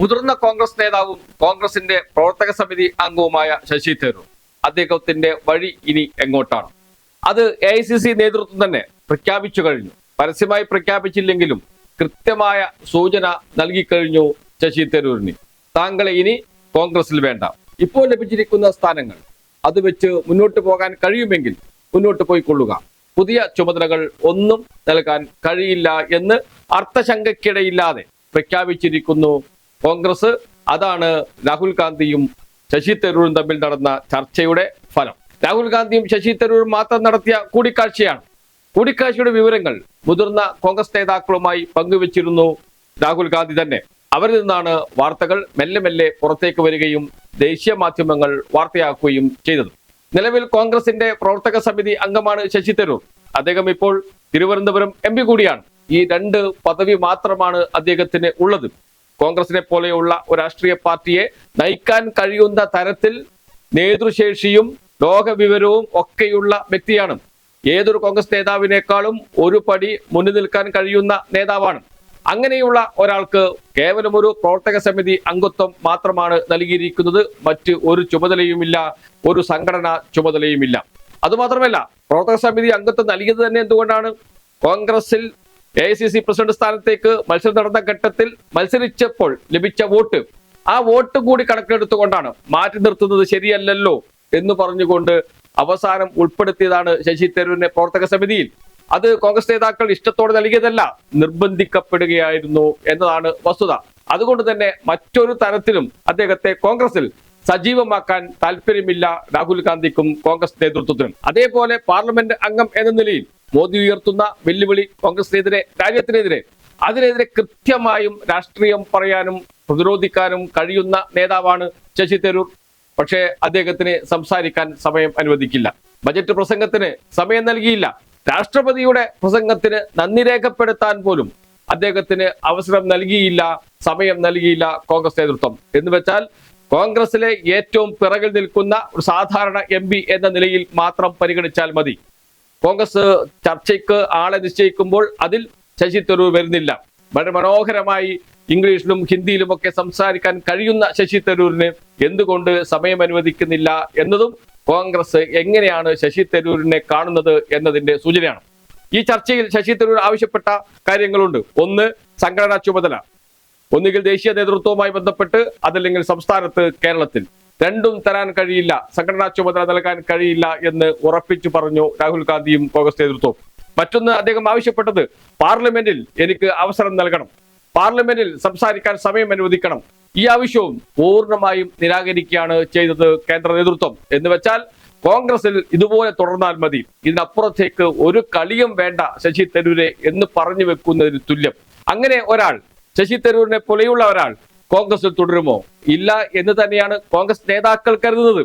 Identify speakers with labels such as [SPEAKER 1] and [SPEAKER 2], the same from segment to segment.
[SPEAKER 1] മുതിർന്ന കോൺഗ്രസ് നേതാവും കോൺഗ്രസിന്റെ പ്രവർത്തക സമിതി അംഗവുമായ ശശി തരൂർ അദ്ദേഹത്തിന്റെ വഴി ഇനി എങ്ങോട്ടാണ്? അത് എ നേതൃത്വം തന്നെ പ്രഖ്യാപിച്ചു കഴിഞ്ഞു. പരസ്യമായി പ്രഖ്യാപിച്ചില്ലെങ്കിലും കൃത്യമായ സൂചന നൽകിക്കഴിഞ്ഞു ശശി തരൂരിന്. താങ്കളെ ഇനി കോൺഗ്രസിൽ വേണ്ട. ഇപ്പോൾ ലഭിച്ചിരിക്കുന്ന സ്ഥാനങ്ങൾ അത് വെച്ച് മുന്നോട്ട് പോകാൻ കഴിയുമെങ്കിൽ മുന്നോട്ട് പോയിക്കൊള്ളുക. പുതിയ ചുമതലകൾ ഒന്നും നൽകാൻ കഴിയില്ല എന്ന് അർത്ഥശങ്കയ്ക്കിടയില്ലാതെ പ്രഖ്യാപിച്ചിരിക്കുന്നു കോൺഗ്രസ് അതാണ് രാഹുൽ ഗാന്ധിയും ശശി തരൂരും തമ്മിൽ നടന്ന ചർച്ചയുടെ ഫലം. രാഹുൽ ഗാന്ധിയും ശശി തരൂരും മാത്രം നടത്തിയ കൂടിക്കാഴ്ചയാണ്. കൂടിക്കാഴ്ചയുടെ വിവരങ്ങൾ മുതിർന്ന കോൺഗ്രസ് നേതാക്കളുമായി പങ്കുവച്ചിരുന്നു രാഹുൽ ഗാന്ധി തന്നെ. അവരിൽ നിന്നാണ് വാർത്തകൾ മെല്ലെ മെല്ലെ പുറത്തേക്ക് വരികയും ദേശീയ മാധ്യമങ്ങൾ വാർത്തയാക്കുകയും ചെയ്തത്. നിലവിൽ കോൺഗ്രസിന്റെ പ്രവർത്തക സമിതി അംഗമാണ് ശശി തരൂർ. അദ്ദേഹം ഇപ്പോൾ തിരുവനന്തപുരം എം കൂടിയാണ്. ഈ രണ്ട് പദവി മാത്രമാണ് അദ്ദേഹത്തിന് ഉള്ളത്. കോൺഗ്രസിനെ പോലെയുള്ള ഒരു രാഷ്ട്രീയ പാർട്ടിയെ നയിക്കാൻ കഴിയുന്ന തരത്തിൽ നേതൃശേഷിയും ലോകവിവരവും ഒക്കെയുള്ള വ്യക്തിയാണ്. ഏതൊരു കോൺഗ്രസ് നേതാവിനേക്കാളും ഒരു പടി മുന്നിൽ നിൽക്കാൻ കഴിയുന്ന നേതാവാണ്. അങ്ങനെയുള്ള ഒരാൾക്ക് കേവലം ഒരു പ്രവർത്തക സമിതി അംഗത്വം മാത്രമാണ് നൽകിയിരിക്കുന്നത്. മറ്റ് ഒരു ചുമതലയുമില്ല ഒരു സംഘടനാ ചുമതലയുമില്ല. അതുമാത്രമല്ല പ്രവർത്തക സമിതി അംഗത്വം നൽകിയത് തന്നെ എന്തുകൊണ്ടാണ്? കോൺഗ്രസിൽ A I C C president സ്ഥാനത്തേക്ക് മത്സരം നടന്ന ഘട്ടത്തിൽ മത്സരിച്ചപ്പോൾ ലഭിച്ച വോട്ട്. ആ വോട്ട് കൂടി കണക്കിലെടുത്തുകൊണ്ടാണ് മാറ്റി നിർത്തുന്നത് ശരിയല്ലല്ലോ എന്ന് പറഞ്ഞുകൊണ്ട് അവസാനം ഉൾപ്പെടുത്തിയതാണ് ശശി തരൂരിനെ പ്രവർത്തക സമിതിയിൽ. അത് കോൺഗ്രസ് നേതാക്കൾ ഇഷ്ടത്തോടെ നൽകിയതല്ല നിർബന്ധിക്കപ്പെടുകയായിരുന്നു എന്നതാണ് വസ്തുത. അതുകൊണ്ട് തന്നെ മറ്റൊരു തരത്തിലും അദ്ദേഹത്തെ കോൺഗ്രസിൽ സജീവമാക്കാൻ താല്പര്യമില്ല രാഹുൽ ഗാന്ധിക്കും കോൺഗ്രസ് നേതൃത്വത്തിനും. അതേപോലെ പാർലമെന്റ് അംഗം എന്ന നിലയിൽ മോദി ഉയർത്തുന്ന വെല്ലുവിളി കോൺഗ്രസിനെതിരെ രാജ്യത്തിനെതിരെ. അതിനെതിരെ കൃത്യമായും രാഷ്ട്രീയം പറയാനും പ്രതിരോധിക്കാനും കഴിയുന്ന നേതാവാണ് ശശി തരൂർ. പക്ഷേ അദ്ദേഹത്തിന് സംസാരിക്കാൻ സമയം അനുവദിക്കില്ല. ബജറ്റ് പ്രസംഗത്തിന് സമയം നൽകിയില്ല. രാഷ്ട്രപതിയുടെ പ്രസംഗത്തിന് നന്ദി രേഖപ്പെടുത്താൻ പോലും അദ്ദേഹത്തിന് അവസരം നൽകിയില്ല സമയം നൽകിയില്ല കോൺഗ്രസ് നേതൃത്വം. എന്ന് വെച്ചാൽ കോൺഗ്രസിലെ ഏറ്റവും പിറകിൽ നിൽക്കുന്ന ഒരു സാധാരണ എം എന്ന നിലയിൽ മാത്രം പരിഗണിച്ചാൽ മതി. കോൺഗ്രസ് ചർച്ചയ്ക്ക് ആളെ നിശ്ചയിക്കുമ്പോൾ അതിൽ ശശി തരൂർ വരുന്നില്ല. വളരെ മനോഹരമായി ഇംഗ്ലീഷിലും ഹിന്ദിയിലും ഒക്കെ സംസാരിക്കാൻ കഴിയുന്ന ശശി തരൂരിന് എന്തുകൊണ്ട് സമയം അനുവദിക്കുന്നില്ല എന്നതും കോൺഗ്രസ് എങ്ങനെയാണ് ശശി തരൂരിനെ കാണുന്നത് എന്നതിന്റെ സൂചനയാണ്. ഈ ചർച്ചയിൽ ശശി തരൂർ ആവശ്യപ്പെട്ട കാര്യങ്ങളുണ്ട്. ഒന്ന് സംഘടനാ ചുമതല. ഒന്നുകിൽ ദേശീയ നേതൃത്വവുമായി ബന്ധപ്പെട്ട് അതല്ലെങ്കിൽ സംസ്ഥാനത്ത് കേരളത്തിൽ. രണ്ടും തരാൻ കഴിയില്ല. സംഘടനാ ചുമതല നൽകാൻ കഴിയില്ല എന്ന് ഉറപ്പിച്ചു പറഞ്ഞു രാഹുൽ ഗാന്ധിയും കോൺഗ്രസ് നേതൃത്വവും. മറ്റൊന്ന് അദ്ദേഹം ആവശ്യപ്പെട്ടത് പാർലമെന്റിൽ എനിക്ക് അവസരം നൽകണം. പാർലമെന്റിൽ സംസാരിക്കാൻ സമയം അനുവദിക്കണം. ഈ ആവശ്യവും പൂർണമായും നിരാകരിക്കുകയാണ് ചെയ്തത് കേന്ദ്ര നേതൃത്വം. എന്ന് വെച്ചാൽ കോൺഗ്രസിൽ ഇതുപോലെ തുടർന്നാൽ മതി. ഇതിനപ്പുറത്തേക്ക് ഒരു കളിയും വേണ്ട ശശി തരൂരെ എന്ന് പറഞ്ഞു വെക്കുന്നതിന് തുല്യം. അങ്ങനെ ഒരാൾ ശശി തരൂരിനെ പോലെയുള്ള ഒരാൾ കോൺഗ്രസിൽ തുടരുമോ? ഇല്ല എന്ന് തന്നെയാണ് കോൺഗ്രസ് നേതാക്കൾ കരുതുന്നത്.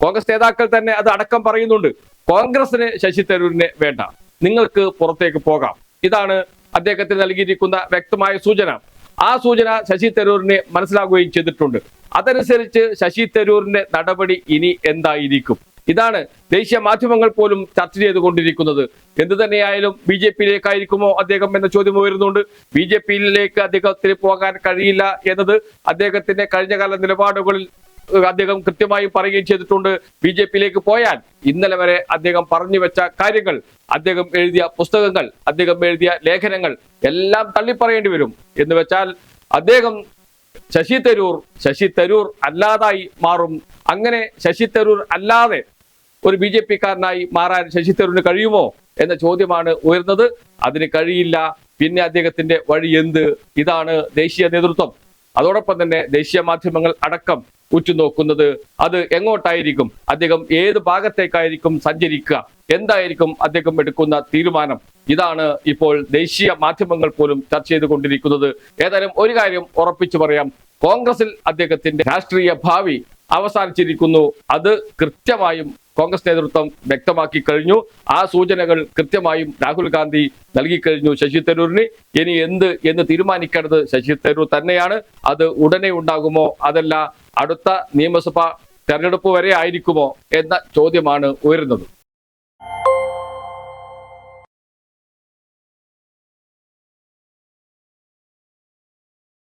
[SPEAKER 1] കോൺഗ്രസ് നേതാക്കൾ തന്നെ അത് അടക്കം പറയുന്നുണ്ട്. കോൺഗ്രസിന് ശശി തരൂരിനെ വേണ്ട. നിങ്ങൾക്ക് പുറത്തേക്ക് പോകാം. ഇതാണ് അദ്ദേഹത്തിന് നൽകിയിരിക്കുന്ന വ്യക്തമായ സൂചന. ആ സൂചന ശശി തരൂരിനെ മനസ്സിലാക്കുകയും ചെയ്തിട്ടുണ്ട്. അതനുസരിച്ച് ശശി തരൂരിന്റെ നടപടി ഇനി എന്തായിരിക്കും? ഇതാണ് ദേശീയ മാധ്യമങ്ങൾ പോലും ചർച്ച ചെയ്തുകൊണ്ടിരിക്കുന്നത്. എന്ത് തന്നെയായാലും ബി ജെ പിയിലേക്കായിരിക്കുമോ അദ്ദേഹം എന്ന ചോദ്യം ഉയരുന്നുണ്ട്. ബി ജെ പിയിലേക്ക് അദ്ദേഹത്തിന് പോകാൻ കഴിയില്ല എന്നത് അദ്ദേഹത്തിന്റെ കഴിഞ്ഞകാല നിലപാടുകളിൽ അദ്ദേഹം കൃത്യമായി പറയുകയും ചെയ്തിട്ടുണ്ട്. ബി ജെ പിയിലേക്ക് പോയാൽ ഇന്നലെ വരെ അദ്ദേഹം പറഞ്ഞു വെച്ച കാര്യങ്ങൾ അദ്ദേഹം എഴുതിയ പുസ്തകങ്ങൾ അദ്ദേഹം എഴുതിയ ലേഖനങ്ങൾ എല്ലാം തള്ളിപ്പറയേണ്ടി വരും. എന്ന് വെച്ചാൽ അദ്ദേഹം ശശി തരൂർ ശശി തരൂർ അല്ലാതായി മാറും. അങ്ങനെ ശശി തരൂർ അല്ലാതെ ഒരു ബി ജെ പിക്കാരനായി മാറാൻ ശശി തരൂരിന് കഴിയുമോ എന്ന ചോദ്യമാണ് ഉയർന്നത്. അതിന് കഴിയില്ല. പിന്നെ അദ്ദേഹത്തിന്റെ വഴി എന്ത്? ഇതാണ് ദേശീയ നേതൃത്വം. അതോടൊപ്പം തന്നെ ദേശീയ മാധ്യമങ്ങൾ അടക്കം ഉറ്റുനോക്കുന്നത്. അത് എങ്ങോട്ടായിരിക്കും? അദ്ദേഹം ഏത് ഭാഗത്തേക്കായിരിക്കും സഞ്ചരിക്കുക? എന്തായിരിക്കും അദ്ദേഹം എടുക്കുന്ന തീരുമാനം? ഇതാണ് ഇപ്പോൾ ദേശീയ മാധ്യമങ്ങൾ പോലും ചർച്ച ചെയ്തുകൊണ്ടിരിക്കുന്നത്. ഏതായാലും ഒരു കാര്യം ഉറപ്പിച്ചു പറയാം. കോൺഗ്രസിൽ അദ്ദേഹത്തിന്റെ രാഷ്ട്രീയ ഭാവി അവസാനിച്ചിരിക്കുന്നു. അത് കൃത്യമായും കോൺഗ്രസ് നേതൃത്വം വ്യക്തമാക്കി കഴിഞ്ഞു. ആ സൂചനകൾ കൃത്യമായും രാഹുൽ ഗാന്ധി നൽകി കഴിഞ്ഞു ശശി തരൂരിന്. ഇനി എന്ത് എന്ന് തീരുമാനിക്കേണ്ടത് ശശി തരൂർ തന്നെയാണ്. അത് ഉടനെ ഉണ്ടാകുമോ? അതല്ല അടുത്ത നിയമസഭ തെരഞ്ഞെടുപ്പ് വരെ ആയിരിക്കുമോ എന്ന ചോദ്യമാണ് ഉയരുന്നത്.